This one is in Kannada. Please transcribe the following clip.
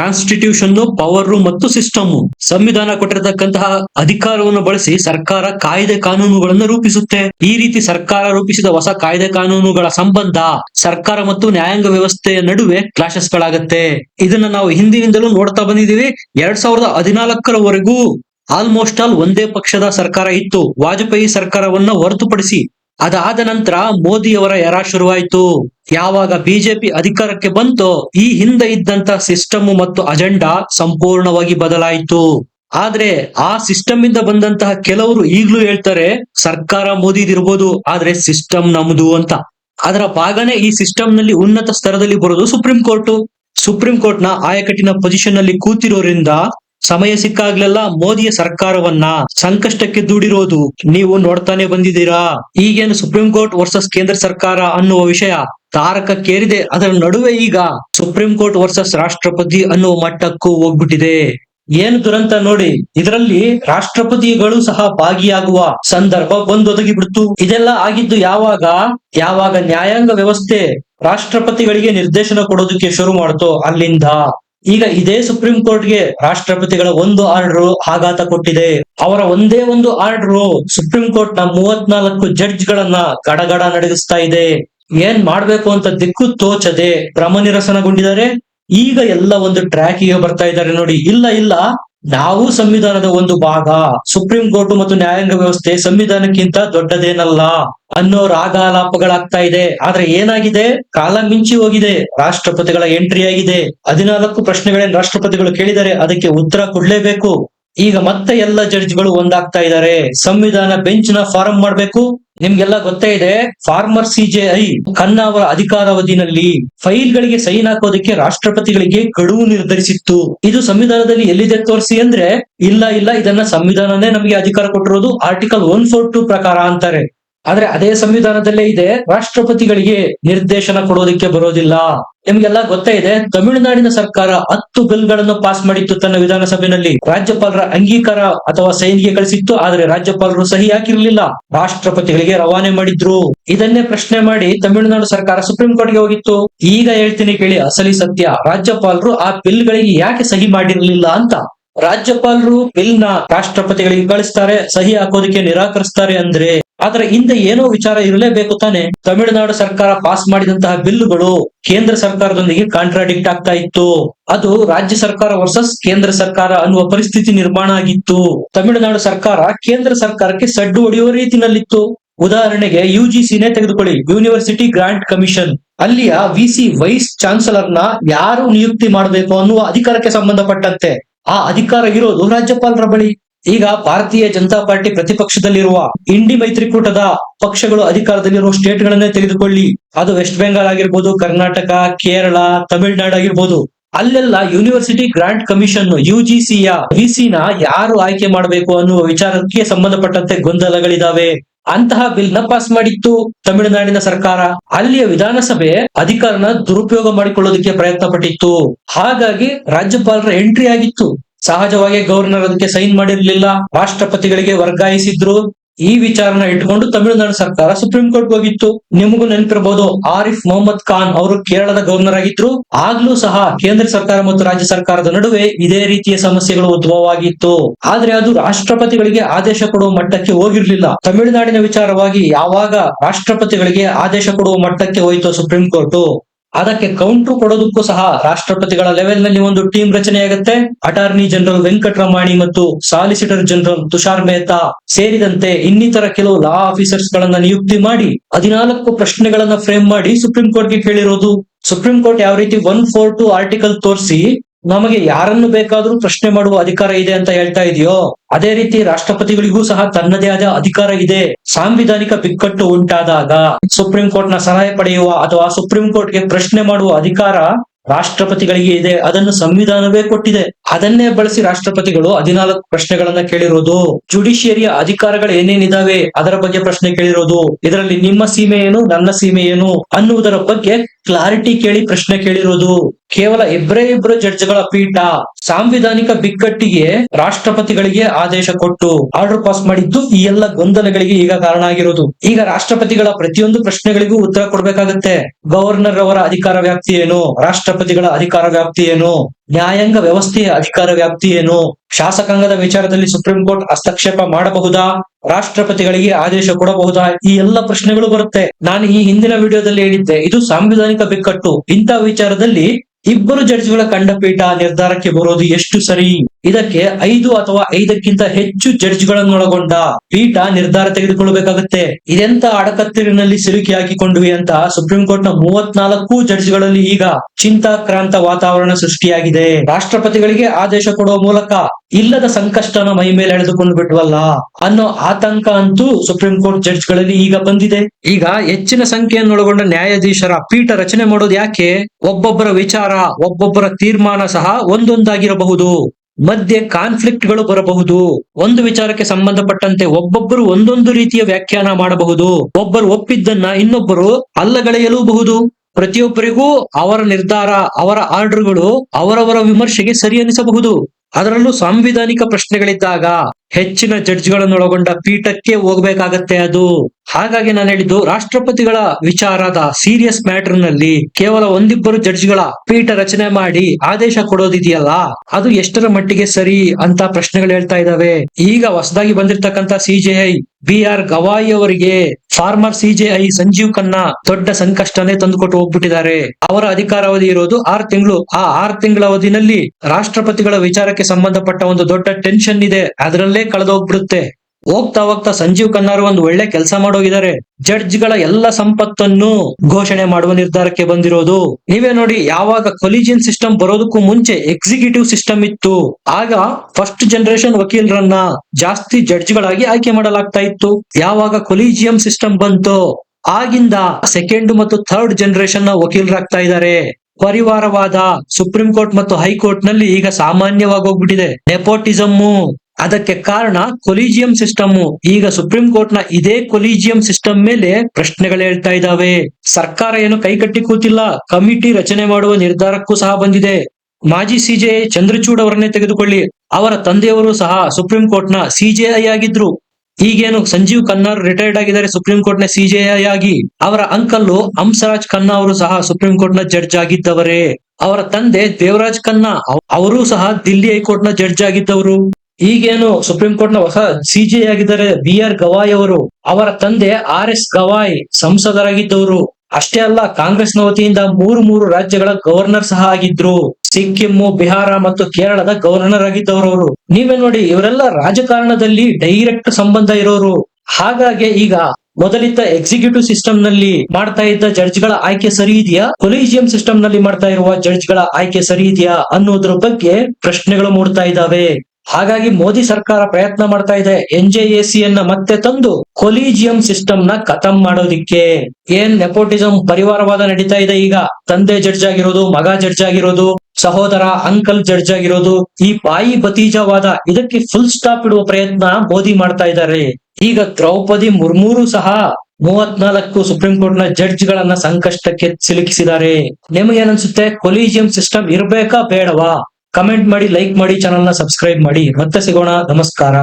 ಕಾನ್ಸ್ಟಿಟ್ಯೂಷನ್ ಪವರ್ ಮತ್ತು ಸಿಸ್ಟಮ್ ಸಂವಿಧಾನ ಕೊಟ್ಟಿರತಕ್ಕಂತಹ ಅಧಿಕಾರವನ್ನು ಬಳಸಿ ಸರ್ಕಾರ ಕಾಯ್ದೆ ಕಾನೂನುಗಳನ್ನು ರೂಪಿಸುತ್ತೆ. ಈ ರೀತಿ ಸರ್ಕಾರ ರೂಪಿಸಿದ ಹೊಸ ಕಾಯ್ದೆ ಕಾನೂನುಗಳ ಸಂಬಂಧ ಸರ್ಕಾರ ಮತ್ತು ನ್ಯಾಯಾಂಗ ವ್ಯವಸ್ಥೆಯ ನಡುವೆ ಕ್ಲಾಶಸ್ ಗಳಾಗತ್ತೆ. ಇದನ್ನ ನಾವು ಹಿಂದಿನಿಂದಲೂ ನೋಡ್ತಾ ಬಂದಿದ್ದೀವಿ. ಎರಡ್ ಸಾವಿರದ ಹದಿನಾಲ್ಕರವರೆಗೂ ಆಲ್ಮೋಸ್ಟ್ ಆಲ್ ಒಂದೇ ಪಕ್ಷದ ಸರ್ಕಾರ ಇತ್ತು. ವಾಜಪೇಯಿ ಸರ್ಕಾರವನ್ನ ಹೊರತುಪಡಿಸಿ ಅದಾದ ನಂತರ ಮೋದಿಯವರ ಎರ ಶುರುವಾಯಿತು? ಯಾವಾಗ ಬಿಜೆಪಿ ಅಧಿಕಾರಕ್ಕೆ ಬಂತೋ, ಈ ಹಿಂದೆ ಇದ್ದಂತ ಸಿಸ್ಟಮ್ ಮತ್ತು ಅಜೆಂಡಾ ಸಂಪೂರ್ಣವಾಗಿ ಬದಲಾಯಿತು. ಆದ್ರೆ ಆ ಸಿಸ್ಟಮ್ ಇಂದ ಬಂದಂತಹ ಕೆಲವರು ಈಗ್ಲೂ ಹೇಳ್ತಾರೆ, ಸರ್ಕಾರ ಮೋದಿದಿರ್ಬೋದು, ಆದ್ರೆ ಸಿಸ್ಟಮ್ ನಮ್ದು ಅಂತ. ಅದರ ಭಾಗನೇ ಈ ಸಿಸ್ಟಮ್ನಲ್ಲಿ ಉನ್ನತ ಸ್ತರದಲ್ಲಿ ಬರೋದು ಸುಪ್ರೀಂ ಕೋರ್ಟ್. ಸುಪ್ರೀಂ ಕೋರ್ಟ್ನ ಆಯಕಟ್ಟಿನ ಪೊಸಿಷನ್ನಲ್ಲಿ ಕೂತಿರೋದ್ರಿಂದ ಸಮಯ ಸಿಕ್ಕಾಗ್ಲೆಲ್ಲ ಮೋದಿಯ ಸರ್ಕಾರವನ್ನ ಸಂಕಷ್ಟಕ್ಕೆ ದೂಡಿರೋದು ನೀವು ನೋಡ್ತಾನೆ ಬಂದಿದ್ದೀರಾ? ಈಗೇನು ಸುಪ್ರೀಂ ಕೋರ್ಟ್ ವರ್ಸಸ್ ಕೇಂದ್ರ ಸರ್ಕಾರ ಅನ್ನುವ ವಿಷಯ ತಾರಕಕ್ಕೇರಿದೆ. ಅದರ ನಡುವೆ ಈಗ ಸುಪ್ರೀಂ ಕೋರ್ಟ್ ವರ್ಸಸ್ ರಾಷ್ಟ್ರಪತಿ ಅನ್ನುವ ಮಟ್ಟಕ್ಕೂ ಹೋಗ್ಬಿಟ್ಟಿದೆ. ಏನು ದುರಂತ ನೋಡಿ, ಇದರಲ್ಲಿ ರಾಷ್ಟ್ರಪತಿಗಳು ಸಹ ಭಾಗಿಯಾಗುವ ಸಂದರ್ಭ ಬಂದೊದಗಿ ಬಿಡ್ತು ಇದೆಲ್ಲ ಆಗಿದ್ದು ಯಾವಾಗ? ಯಾವಾಗ ನ್ಯಾಯಾಂಗ ವ್ಯವಸ್ಥೆ ರಾಷ್ಟ್ರಪತಿಗಳಿಗೆ ನಿರ್ದೇಶನ ಕೊಡೋದಕ್ಕೆ ಶುರು ಮಾಡ್ತೋ ಅಲ್ಲಿಂದ. ಈಗ ಇದೇ ಸುಪ್ರೀಂ ಕೋರ್ಟ್ಗೆ ರಾಷ್ಟ್ರಪತಿಗಳ ಒಂದು ಆರ್ಡರ್ ಆಘಾತ ಕೊಟ್ಟಿದೆ. ಅವರ ಒಂದೇ ಒಂದು ಆರ್ಡರ್ ಸುಪ್ರೀಂ ಕೋರ್ಟ್ನ ಮೂವತ್ನಾಲ್ಕು ಜಡ್ಜ್ ಗಳನ್ನ ಗಡಗಡ ನಡೆಸ್ತಾ ಇದೆ. ಏನ್ ಮಾಡ್ಬೇಕು ಅಂತ ದಿಕ್ಕು ತೋಚದೆ ಭ್ರಮ ನಿರಸನಗೊಂಡಿದ್ದಾರೆ. ಈಗ ಎಲ್ಲ ಒಂದು ಟ್ರ್ಯಾಕಿಗೆ ಬರ್ತಾ ಇದ್ದಾರೆ ನೋಡಿ. ಇಲ್ಲ ಇಲ್ಲ. ನಾವು ಸಂವಿಧಾನದ ಒಂದು ಭಾಗ, ಸುಪ್ರೀಂ ಕೋರ್ಟ್ ಮತ್ತು ನ್ಯಾಯಾಂಗ ವ್ಯವಸ್ಥೆ ಸಂವಿಧಾನಕ್ಕಿಂತ ದೊಡ್ಡದೇನಲ್ಲ ಅನ್ನೋ ರಾಗಾಲಾಪಗಳಾಗ್ತಾ ಇದೆ. ಆದ್ರೆ ಏನಾಗಿದೆ? ಕಾಲ ಮಿಂಚಿ ಹೋಗಿದೆ. ರಾಷ್ಟ್ರಪತಿಗಳ ಎಂಟ್ರಿ ಆಗಿದೆ. ಹದಿನಾಲ್ಕು ಪ್ರಶ್ನೆಗಳೇನು ರಾಷ್ಟ್ರಪತಿಗಳು ಕೇಳಿದರೆ ಅದಕ್ಕೆ ಉತ್ತರ ಕೊಡ್ಲೇಬೇಕು. ಈಗ ಮತ್ತೆ ಎಲ್ಲ ಜಡ್ಜ್ಗಳು ಒಂದಾಗ್ತಾ ಇದ್ದಾರೆ. ಸಂವಿಧಾನ ಬೆಂಚ್ನ ಫಾರಂ ಮಾಡ್ಬೇಕು. ನಿಮ್ಗೆಲ್ಲ ಗೊತ್ತೇ ಇದೆ, ಫಾರ್ಮರ್ ಸಿಜೆಐ ಖನ್ನಾ ಅವರ ಅಧಿಕಾರಾವಧಿನಲ್ಲಿ ಫೈಲ್ ಗಳಿಗೆ ಸೈನ್ ಹಾಕೋದಕ್ಕೆ ರಾಷ್ಟ್ರಪತಿಗಳಿಗೆ ಗಡುವು ನಿರ್ಧರಿಸಿತ್ತು. ಇದು ಸಂವಿಧಾನದಲ್ಲಿ ಎಲ್ಲಿದೆ ತೋರಿಸಿ ಅಂದ್ರೆ, ಇಲ್ಲ ಇಲ್ಲ, ಇದನ್ನ ಸಂವಿಧಾನನೇ ನಮಗೆ ಅಧಿಕಾರ ಕೊಟ್ಟಿರೋದು, ಆರ್ಟಿಕಲ್ ಒನ್ ಫೋರ್ ಟು ಪ್ರಕಾರ ಅಂತಾರೆ. ಆದ್ರೆ ಅದೇ ಸಂವಿಧಾನದಲ್ಲೇ ಇದೆ, ರಾಷ್ಟ್ರಪತಿಗಳಿಗೆ ನಿರ್ದೇಶನ ಕೊಡೋದಿಕ್ಕೆ ಬರೋದಿಲ್ಲ. ನಿಮ್ಗೆಲ್ಲ ಗೊತ್ತೇ ಇದೆ, ತಮಿಳುನಾಡಿನ ಸರ್ಕಾರ ಹತ್ತು ಬಿಲ್ಗಳನ್ನು ಪಾಸ್ ಮಾಡಿತ್ತು ತನ್ನ ವಿಧಾನಸಭೆಯಲ್ಲಿ ರಾಜ್ಯಪಾಲರ ಅಂಗೀಕಾರ ಅಥವಾ ಸೈನ್ಗೆ ಕಳಿಸಿತ್ತು, ಆದ್ರೆ ರಾಜ್ಯಪಾಲರು ಸಹಿ ಹಾಕಿರ್ಲಿಲ್ಲ. ರಾಷ್ಟ್ರಪತಿಗಳಿಗೆ ರವಾನೆ ಮಾಡಿದ್ರು. ಇದನ್ನೇ ಪ್ರಶ್ನೆ ಮಾಡಿ ತಮಿಳುನಾಡು ಸರ್ಕಾರ ಸುಪ್ರೀಂ ಕೋರ್ಟ್ಗೆ ಹೋಗಿತ್ತು. ಈಗ ಹೇಳ್ತೀನಿ ಕೇಳಿ, ಅಸಲಿ ಸತ್ಯ. ರಾಜ್ಯಪಾಲರು ಆ ಬಿಲ್ ಗಳಿಗೆ ಯಾಕೆ ಸಹಿ ಮಾಡಿರ್ಲಿಲ್ಲ ಅಂತ. ರಾಜ್ಯಪಾಲರು ಬಿಲ್ನ ರಾಷ್ಟ್ರಪತಿಗಳಿಗೆ ಕಳಿಸ್ತಾರೆ, ಸಹಿ ಹಾಕೋದಕ್ಕೆ ನಿರಾಕರಿಸ್ತಾರೆ ಅಂದ್ರೆ ಆದ್ರೆ ಹಿಂದೆ ಏನೋ ವಿಚಾರ ಇರಲೇಬೇಕು ತಾನೆ. ತಮಿಳುನಾಡು ಸರ್ಕಾರ ಪಾಸ್ ಮಾಡಿದಂತಹ ಬಿಲ್ಲುಗಳು ಕೇಂದ್ರ ಸರ್ಕಾರದೊಂದಿಗೆ ಕಾಂಟ್ರಾಡಿಕ್ಟ್ ಆಗ್ತಾ ಇತ್ತು. ಅದು ರಾಜ್ಯ ಸರ್ಕಾರ ವರ್ಸಸ್ ಕೇಂದ್ರ ಸರ್ಕಾರ ಅನ್ನುವ ಪರಿಸ್ಥಿತಿ ನಿರ್ಮಾಣ ಆಗಿತ್ತು. ತಮಿಳುನಾಡು ಸರ್ಕಾರ ಕೇಂದ್ರ ಸರ್ಕಾರಕ್ಕೆ ಸಡ್ಡು ಹೊಡೆಯುವ ರೀತಿನಲ್ಲಿತ್ತು. ಉದಾಹರಣೆಗೆ ಯುಜಿಸಿನೇ ತೆಗೆದುಕೊಳ್ಳಿ, ಯೂನಿವರ್ಸಿಟಿ ಗ್ರಾಂಟ್ ಕಮಿಷನ್. ಅಲ್ಲಿಯ ವಿಸಿ ವೈಸ್ ಚಾನ್ಸಲರ್ನ ಯಾರು ನಿಯುಕ್ತಿ ಮಾಡಬೇಕು ಅನ್ನುವ ಅಧಿಕಾರಕ್ಕೆ ಸಂಬಂಧಪಟ್ಟಂತೆ. ಆ ಅಧಿಕಾರ ಇರೋದು ರಾಜ್ಯಪಾಲರ ಬಳಿ. ಈಗ ಭಾರತೀಯ ಜನತಾ ಪಾರ್ಟಿ ಪ್ರತಿಪಕ್ಷದಲ್ಲಿರುವ ಇಂಡಿ ಮೈತ್ರಿಕೂಟದ ಪಕ್ಷಗಳು ಅಧಿಕಾರದಲ್ಲಿರುವ ಸ್ಟೇಟ್ ಗಳನ್ನೇ ತೆಗೆದುಕೊಳ್ಳಿ. ಅದು ವೆಸ್ಟ್ ಬೆಂಗಾಲ್ ಆಗಿರ್ಬೋದು, ಕರ್ನಾಟಕ, ಕೇರಳ, ತಮಿಳುನಾಡು ಆಗಿರ್ಬೋದು. ಅಲ್ಲೆಲ್ಲ university grant commission U G ಸಿಯ ವಿಸಿನ ಯಾರು ಆಯ್ಕೆ ಮಾಡಬೇಕು ಅನ್ನುವ ವಿಚಾರಕ್ಕೆ ಸಂಬಂಧಪಟ್ಟಂತೆ ಗೊಂದಲಗಳಿದಾವೆ. ಅಂತಹ ಬಿಲ್ನ ಪಾಸ್ ಮಾಡಿತ್ತು ತಮಿಳುನಾಡಿನ ಸರ್ಕಾರ. ಅಲ್ಲಿಯ ವಿಧಾನಸಭೆ ಅಧಿಕಾರನ ದುರುಪಯೋಗ ಮಾಡಿಕೊಳ್ಳೋದಕ್ಕೆ ಪ್ರಯತ್ನ ಪಟ್ಟಿತ್ತು ಹಾಗಾಗಿ ರಾಜ್ಯಪಾಲರ ಎಂಟ್ರಿ ಆಗಿತ್ತು. ಸಹಜವಾಗಿ ಗವರ್ನರ್ ಅದಕ್ಕೆ ಸೈನ್ ಮಾಡಿರಲಿಲ್ಲ. ರಾಷ್ಟ್ರಪತಿಗಳಿಗೆ ವರ್ಗಾಯಿಸಿದ್ರು. ಈ ವಿಚಾರನ ಇಟ್ಕೊಂಡು ತಮಿಳುನಾಡು ಸರ್ಕಾರ ಸುಪ್ರೀಂ ಕೋರ್ಟ್ ಹೋಗಿತ್ತು. ನಿಮಗೂ ನೆನಪಿರಬಹುದು ಆರಿಫ್ ಮೊಹಮ್ಮದ್ ಖಾನ್ ಅವರು ಕೇರಳದ ಗವರ್ನರ್ ಆಗಿದ್ರು. ಆಗ್ಲೂ ಸಹ ಕೇಂದ್ರ ಸರ್ಕಾರ ಮತ್ತು ರಾಜ್ಯ ಸರ್ಕಾರದ ನಡುವೆ ಇದೇ ರೀತಿಯ ಸಮಸ್ಯೆಗಳು ಉದ್ಭವವಾಗಿತ್ತು. ಆದ್ರೆ ಅದು ರಾಷ್ಟ್ರಪತಿಗಳಿಗೆ ಆದೇಶ ಕೊಡುವ ಮಟ್ಟಕ್ಕೆ ಹೋಗಿರ್ಲಿಲ್ಲ. ತಮಿಳುನಾಡಿನ ವಿಚಾರವಾಗಿ ಯಾವಾಗ ರಾಷ್ಟ್ರಪತಿಗಳಿಗೆ ಆದೇಶ ಕೊಡುವ ಮಟ್ಟಕ್ಕೆ ಹೋಯಿತು ಸುಪ್ರೀಂ ಕೋರ್ಟ್. ಅದಕ್ಕೆ ಕೌಂಟರ್ ಕೊಡೋದಕ್ಕೂ ಸಹ ರಾಷ್ಟ್ರಪತಿಗಳ ಲೆವೆಲ್ನಲ್ಲಿ ಒಂದು ಟೀಮ್ ರಚನೆಯಾಗುತ್ತೆ ಅಟಾರ್ನಿ ಜನರಲ್ ವೆಂಕಟರಮಣಿ ಮತ್ತು ಸಾಲಿಸಿಟರ್ ಜನರಲ್ ತುಷಾರ್ ಮೆಹ್ತಾ ಸೇರಿದಂತೆ ಇನ್ನಿತರ ಕೆಲವು ಲಾ ಆಫೀಸರ್ಸ್ ಗಳನ್ನ ನಿಯುಕ್ತಿ ಮಾಡಿ, ಹದಿನಾಲ್ಕು ಪ್ರಶ್ನೆಗಳನ್ನ ಫ್ರೇಮ್ ಮಾಡಿ ಸುಪ್ರೀಂ ಕೋರ್ಟ್ಗೆ ಕೇಳಿರೋದು. ಸುಪ್ರೀಂ ಕೋರ್ಟ್ ಯಾವ ರೀತಿ ಒನ್ ಫೋರ್ ಟು ಆರ್ಟಿಕಲ್ ತೋರಿಸಿ ನಮಗೆ ಯಾರನ್ನು ಬೇಕಾದ್ರೂ ಪ್ರಶ್ನೆ ಮಾಡುವ ಅಧಿಕಾರ ಇದೆ ಅಂತ ಹೇಳ್ತಾ ಇದೆಯೋ, ಅದೇ ರೀತಿ ರಾಷ್ಟ್ರಪತಿಗಳಿಗೂ ಸಹ ತನ್ನದೇ ಆದ ಅಧಿಕಾರ ಇದೆ. ಸಾಂವಿಧಾನಿಕ ಬಿಕ್ಕಟ್ಟು ಉಂಟಾದಾಗ ಸುಪ್ರೀಂ ಕೋರ್ಟ್ನ ಸಲಹೆ ಪಡೆಯುವ ಅಥವಾ ಸುಪ್ರೀಂ ಕೋರ್ಟ್ಗೆ ಪ್ರಶ್ನೆ ಮಾಡುವ ಅಧಿಕಾರ ರಾಷ್ಟ್ರಪತಿಗಳಿಗೆ ಇದೆ. ಅದನ್ನು ಸಂವಿಧಾನವೇ ಕೊಟ್ಟಿದೆ. ಅದನ್ನೇ ಬಳಸಿ ರಾಷ್ಟ್ರಪತಿಗಳು ಹದಿನಾಲ್ಕು ಪ್ರಶ್ನೆಗಳನ್ನ ಕೇಳಿರೋದು. ಜುಡಿಷಿಯರಿಯ ಅಧಿಕಾರಗಳು ಏನೇನಿದಾವೆ ಅದರ ಬಗ್ಗೆ ಪ್ರಶ್ನೆ ಕೇಳಿರೋದು. ಇದರಲ್ಲಿ ನಿಮ್ಮ ಸೀಮೆ ಏನು, ನನ್ನ ಸೀಮೆ ಏನು ಅನ್ನುವುದರ ಬಗ್ಗೆ ಕ್ಲಾರಿಟಿ ಕೇಳಿ ಪ್ರಶ್ನೆ ಕೇಳಿರೋದು ಕೇವಲ ಇಬ್ಬರೇ ಇಬ್ಬರು ಜಡ್ಜ್ಗಳ ಪೀಠ ಸಾಂವಿಧಾನಿಕ ಬಿಕ್ಕಟ್ಟಿಗೆ ರಾಷ್ಟ್ರಪತಿಗಳಿಗೆ ಆದೇಶ ಕೊಟ್ಟು ಆರ್ಡರ್ ಪಾಸ್ ಮಾಡಿದ್ದು ಈ ಎಲ್ಲ ಗೊಂದಲಗಳಿಗೆ ಈಗ ಕಾರಣ ಆಗಿರೋದು. ಈಗ ರಾಷ್ಟ್ರಪತಿಗಳ ಪ್ರತಿಯೊಂದು ಪ್ರಶ್ನೆಗಳಿಗೂ ಉತ್ತರ ಕೊಡ್ಬೇಕಾಗತ್ತೆ. ಗವರ್ನರ್ ಅವರ ಅಧಿಕಾರ ವ್ಯಾಪ್ತಿ ಏನು? ರಾಷ್ಟ್ರಪತಿಗಳ ಅಧಿಕಾರ ವ್ಯಾಪ್ತಿ ಏನು? ನ್ಯಾಯಾಂಗ ವ್ಯವಸ್ಥೆಯ ಅಧಿಕಾರ ವ್ಯಾಪ್ತಿ ಏನು ಶಾಸಕಾಂಗದ ವಿಚಾರದಲ್ಲಿ ಸುಪ್ರೀಂ ಕೋರ್ಟ್ ಹಸ್ತಕ್ಷೇಪ ಮಾಡಬಹುದಾ? ರಾಷ್ಟ್ರಪತಿಗಳಿಗೆ ಆದೇಶ ಕೊಡಬಹುದಾ? ಈ ಎಲ್ಲ ಪ್ರಶ್ನೆಗಳು ಬರುತ್ತೆ. ನಾನು ಈ ಹಿಂದಿನ ವಿಡಿಯೋದಲ್ಲಿ ಹೇಳಿದ್ದೆ, ಇದು ಸಾಂವಿಧಾನಿಕ ಬಿಕ್ಕಟ್ಟು. ಇಂಥ ವಿಚಾರದಲ್ಲಿ ಇಬ್ಬರು ಜಡ್ಜ್ಗಳ ಖಂಡಪೀಠ ನಿರ್ಧಾರಕ್ಕೆ ಬರೋದು ಎಷ್ಟು ಸರಿ? ಇದಕ್ಕೆ ಐದು ಅಥವಾ ಐದಕ್ಕಿಂತ ಹೆಚ್ಚು ಜಡ್ಜ್ಗಳನ್ನೊಳಗೊಂಡ ಪೀಠ ನಿರ್ಧಾರ ತೆಗೆದುಕೊಳ್ಳಬೇಕಾಗುತ್ತೆ. ಇದೆಂತ ಅಡಕತ್ತಿರಿನಲ್ಲಿ ಸಿಲುಕಿ ಹಾಕಿಕೊಂಡ್ವಿ ಅಂತ ಸುಪ್ರೀಂ ಕೋರ್ಟ್ನ ಮೂವತ್ನಾಲ್ಕು ಜಡ್ಜ್ಗಳಲ್ಲಿ ಈಗ ಚಿಂತಾಕ್ರಾಂತ ವಾತಾವರಣ ಸೃಷ್ಟಿಯಾಗಿದೆ. ರಾಷ್ಟ್ರಪತಿಗಳಿಗೆ ಆದೇಶ ಕೊಡುವ ಮೂಲಕ ಇಲ್ಲದ ಸಂಕಷ್ಟನ ಮೈ ಮೇಲೆ ಎಳೆದುಕೊಂಡು ಬಿಟ್ವಲ್ಲ ಅನ್ನೋ ಆತಂಕ ಅಂತೂ ಸುಪ್ರೀಂ ಕೋರ್ಟ್ ಜಡ್ಜ್ಗಳಲ್ಲಿ ಈಗ ಬಂದಿದೆ. ಈಗ ಹೆಚ್ಚಿನ ಸಂಖ್ಯೆಯನ್ನೊಳಗೊಂಡ ನ್ಯಾಯಾಧೀಶರ ಪೀಠ ರಚನೆ ಮಾಡೋದು ಯಾಕೆ? ಒಬ್ಬೊಬ್ಬರ ವಿಚಾರ, ಒಬ್ಬೊಬ್ಬರ ತೀರ್ಮಾನ ಸಹ ಒಂದೊಂದಾಗಿರಬಹುದು. ಮಧ್ಯೆ ಕಾನ್ಫ್ಲಿಕ್ಟ್ಗಳು ಬರಬಹುದು. ಒಂದು ವಿಚಾರಕ್ಕೆ ಸಂಬಂಧಪಟ್ಟಂತೆ ಒಬ್ಬೊಬ್ಬರು ಒಂದೊಂದು ರೀತಿಯ ವ್ಯಾಖ್ಯಾನ ಮಾಡಬಹುದು. ಒಬ್ಬರು ಒಪ್ಪಿದ್ದನ್ನ ಇನ್ನೊಬ್ಬರು ಅಲ್ಲಗಳೆಯಲೂಬಹುದು. ಪ್ರತಿಯೊಬ್ಬರಿಗೂ ಅವರ ನಿರ್ಧಾರ, ಅವರ ಆರ್ಡರ್ಗಳು ಅವರವರ ವಿಮರ್ಶೆಗೆ ಸರಿ ಅನಿಸಬಹುದು. ಅದರಲ್ಲೂ ಸಾಂವಿಧಾನಿಕ ಪ್ರಶ್ನೆಗಳಿದ್ದಾಗ ಹೆಚ್ಚಿನ ಜಡ್ಜ್ಗಳನ್ನೊಳಗೊಂಡ ಪೀಠಕ್ಕೆ ಹೋಗ್ಬೇಕಾಗತ್ತೆ ಅದು. ಹಾಗಾಗಿ ನಾನು ಹೇಳಿದ್ದು, ರಾಷ್ಟ್ರಪತಿಗಳ ವಿಚಾರದ ಸೀರಿಯಸ್ ಮ್ಯಾಟರ್ನಲ್ಲಿ ಕೇವಲ ಒಂದಿಬ್ಬರು ಜಡ್ಜ್ಗಳ ಪೀಠ ರಚನೆ ಮಾಡಿ ಆದೇಶ ಕೊಡೋದಿದೆಯಲ್ಲ, ಅದು ಎಷ್ಟರ ಮಟ್ಟಿಗೆ ಸರಿ ಅಂತ ಪ್ರಶ್ನೆಗಳು ಹೇಳ್ತಾ ಇದಾವೆ ಈಗ ಹೊಸದಾಗಿ ಬಂದಿರತಕ್ಕಂತ ಸಿಜೆಐ ಬಿ ಆರ್ ಗವಾಯಿ ಅವರಿಗೆ ಫಾರ್ಮರ್ ಸಿಜೆಐ ಸಂಜೀವ್ ಖನ್ನಾ ದೊಡ್ಡ ಸಂಕಷ್ಟನೇ ತಂದುಕೊಟ್ಟು ಹೋಗ್ಬಿಟ್ಟಿದ್ದಾರೆ. ಅವರ ಅಧಿಕಾರಾವಧಿ ಇರೋದು ಆರು ತಿಂಗಳು. ಆ ಆರು ತಿಂಗಳ ಅವಧಿನಲ್ಲಿ ರಾಷ್ಟ್ರಪತಿಗಳ ವಿಚಾರಕ್ಕೆ ಸಂಬಂಧಪಟ್ಟ ಒಂದು ದೊಡ್ಡ ಟೆನ್ಷನ್ ಇದೆ. ಅದರಲ್ಲೇ ಕಳೆದೋಗ್ಬಿಡುತ್ತೆ. ಹೋಗ್ತಾ ಹೋಗ್ತಾ ಸಂಜೀವ್ ಖನ್ನಾರು ಒಂದು ಒಳ್ಳೆ ಕೆಲಸ ಮಾಡೋಗಿದ್ದಾರೆ. ಜಡ್ಜ್ಗಳ ಎಲ್ಲ ಸಂಪತ್ತನ್ನು ಘೋಷಣೆ ಮಾಡುವ ನಿರ್ಧಾರಕ್ಕೆ ಬಂದಿರೋದು. ನೀವೇ ನೋಡಿ, ಯಾವಾಗ ಕೊಲಿಜಿಯನ್ ಸಿಸ್ಟಮ್ ಬರೋದಕ್ಕೂ ಮುಂಚೆ ಎಕ್ಸಿಕ್ಯೂಟಿವ್ ಸಿಸ್ಟಮ್ ಇತ್ತು. ಆಗ ಫಸ್ಟ್ ಜನರೇಷನ್ ವಕೀಲರನ್ನ ಜಾಸ್ತಿ ಜಡ್ಜ್ಗಳಾಗಿ ಆಯ್ಕೆ ಮಾಡಲಾಗ್ತಾ ಇತ್ತು. ಯಾವಾಗ ಕೊಲಿಜಿಯಂ ಸಿಸ್ಟಮ್ ಬಂತು, ಆಗಿಂದ ಸೆಕೆಂಡ್ ಮತ್ತು ಥರ್ಡ್ ಜನರೇಷನ್ನ ವಕೀಲರಾಗ್ತಾ ಇದ್ದಾರೆ. ಪರಿವಾರವಾದ ಸುಪ್ರೀಂ ಕೋರ್ಟ್ ಮತ್ತು ಹೈಕೋರ್ಟ್ನಲ್ಲಿ ಈಗ ಸಾಮಾನ್ಯವಾಗಿ ಹೋಗ್ಬಿಟ್ಟಿದೆ. ನೆಪೋಟಿಸಮ್ಮು ಅದಕ್ಕೆ ಕಾರಣ ಕೊಲಿಜಿಯಂ ಸಿಸ್ಟಮ್. ಈಗ ಸುಪ್ರೀಂ ಕೋರ್ಟ್ನ ಇದೇ ಕೊಲಿಜಿಯಂ ಸಿಸ್ಟಮ್ ಮೇಲೆ ಪ್ರಶ್ನೆಗಳು ಹೇಳ್ತಾ ಇದಾವೆ ಸರ್ಕಾರ ಏನು ಕೈಕಟ್ಟಿ ಕೂತಿಲ್ಲ. ಕಮಿಟಿ ರಚನೆ ಮಾಡುವ ನಿರ್ಧಾರಕ್ಕೂ ಸಹ ಬಂದಿದೆ. ಮಾಜಿ ಸಿಜೆ ಚಂದ್ರಚೂಡ್ ಅವರನ್ನೇ ತೆಗೆದುಕೊಳ್ಳಿ. ಅವರ ತಂದೆಯವರು ಸಹ ಸುಪ್ರೀಂ ಕೋರ್ಟ್ನ ಸಿಜೆಐ ಆಗಿದ್ರು. ಈಗೇನು ಸಂಜೀವ್ ಖನ್ನಾ ರಿಟೈರ್ಡ್ ಆಗಿದ್ದಾರೆ, ಸುಪ್ರೀಂ ಕೋರ್ಟ್ನ ಸಿಜೆಐ ಆಗಿ. ಅವರ ಅಂಕಲ್ಲು ಹಂಸರಾಜ್ ಖನ್ನಾ ಅವರು ಸಹ ಸುಪ್ರೀಂ ಕೋರ್ಟ್ನ ಜಡ್ಜ್ ಆಗಿದ್ದವರೇ. ಅವರ ತಂದೆ ದೇವರಾಜ್ ಖನ್ನಾ, ಅವ್- ಅವರೂ ಸಹ ದಿಲ್ಲಿ ಹೈಕೋರ್ಟ್ನ ಜಡ್ಜ್ ಆಗಿದ್ದವರು. ಈಗೇನು ಸುಪ್ರೀಂ ಕೋರ್ಟ್ನ ಹೊಸ ಸಿಜೆ ಆಗಿದ್ದಾರೆ ಬಿ ಆರ್ ಗವಾಯ್ ಅವರು. ಅವರ ತಂದೆ ಆರ್ ಎಸ್ ಗವಾಯ್ ಸಂಸದರಾಗಿದ್ದವರು. ಅಷ್ಟೇ ಅಲ್ಲ, ಕಾಂಗ್ರೆಸ್ನ ವತಿಯಿಂದ ಮೂರು ಮೂರು ರಾಜ್ಯಗಳ ಗವರ್ನರ್ ಸಹ ಆಗಿದ್ರು. ಸಿಕ್ಕಿಂ, ಬಿಹಾರ ಮತ್ತು ಕೇರಳದ ಗವರ್ನರ್ ಆಗಿದ್ದವರು ಅವರು. ನೀವೇ ನೋಡಿ, ಇವರೆಲ್ಲ ರಾಜಕಾರಣದಲ್ಲಿ ಡೈರೆಕ್ಟ್ ಸಂಬಂಧ ಇರೋರು. ಹಾಗಾಗಿ ಈಗ ಮೊದಲಿದ್ದ ಎಕ್ಸಿಕ್ಯೂಟಿವ್ ಸಿಸ್ಟಮ್ನಲ್ಲಿ ಮಾಡ್ತಾ ಇದ್ದ ಜಡ್ಜ್ಗಳ ಆಯ್ಕೆ ಸರಿ ಇದೆಯಾ? ಕೊಲಿಜಿಯಂ ಸಿಸ್ಟಮ್ನಲ್ಲಿ ಮಾಡ್ತಾ ಇರುವ ಜಡ್ಜ್ಗಳ ಆಯ್ಕೆ ಸರಿ ಇದೆಯಾ ಅನ್ನೋದ್ರ ಬಗ್ಗೆ ಪ್ರಶ್ನೆಗಳು ಮೂಡ್ತಾ ಇದ್ದಾವೆ. ಹಾಗಾಗಿ ಮೋದಿ ಸರ್ಕಾರ ಪ್ರಯತ್ನ ಮಾಡ್ತಾ ಇದೆ. ಎನ್ ಜೆ ಎ ಮತ್ತೆ ತಂದು ಕೊಲಿಜಿಯಂ ಸಿಸ್ಟಮ್ನ ಖತಮ್ ಮಾಡೋದಿಕ್ಕೆ. ಏನ್ ನೆಪೋಟಿಸಂ ಪರಿವಾರವಾದ ನಡೀತಾ ಇದೆ ಈಗ. ತಂದೆ ಜಡ್ಜ್ ಆಗಿರೋದು, ಮಗ ಜಡ್ಜ್ ಆಗಿರೋದು, ಸಹೋದರ, ಅಂಕಲ್ ಜಡ್ಜ್ ಆಗಿರೋದು, ಈ ಬಾಯಿ ಭತೀಜವಾದ ಇದಕ್ಕೆ ಫುಲ್ ಸ್ಟಾಪ್ ಇಡುವ ಪ್ರಯತ್ನ ಮೋದಿ ಮಾಡ್ತಾ ಇದ್ದಾರೆ. ಈಗ ದ್ರೌಪದಿ ಮುರ್ಮೂರು ಸಹ ಮೂವತ್ನಾಲ್ಕು ಸುಪ್ರೀಂ ಕೋರ್ಟ್ನ ಜಡ್ಜ್ ಗಳನ್ನ ಸಂಕಷ್ಟಕ್ಕೆ ಸಿಲುಕಿಸಿದ್ದಾರೆ. ನಿಮಗೇನನ್ಸುತ್ತೆ? ಕೊಲಿಜಿಯಂ ಸಿಸ್ಟಮ್ ಇರ್ಬೇಕಾ ಬೇಡವಾ? ಕಮೆಂಟ್ ಮಾಡಿ ಲೈಕ್ ಮಾಡಿ ಚಾನಲ್ನ ಸಬ್ಸ್ಕ್ರೈಬ್ ಮಾಡಿ. ಮತ್ತೆ ಸಿಗೋಣ. ನಮಸ್ಕಾರ.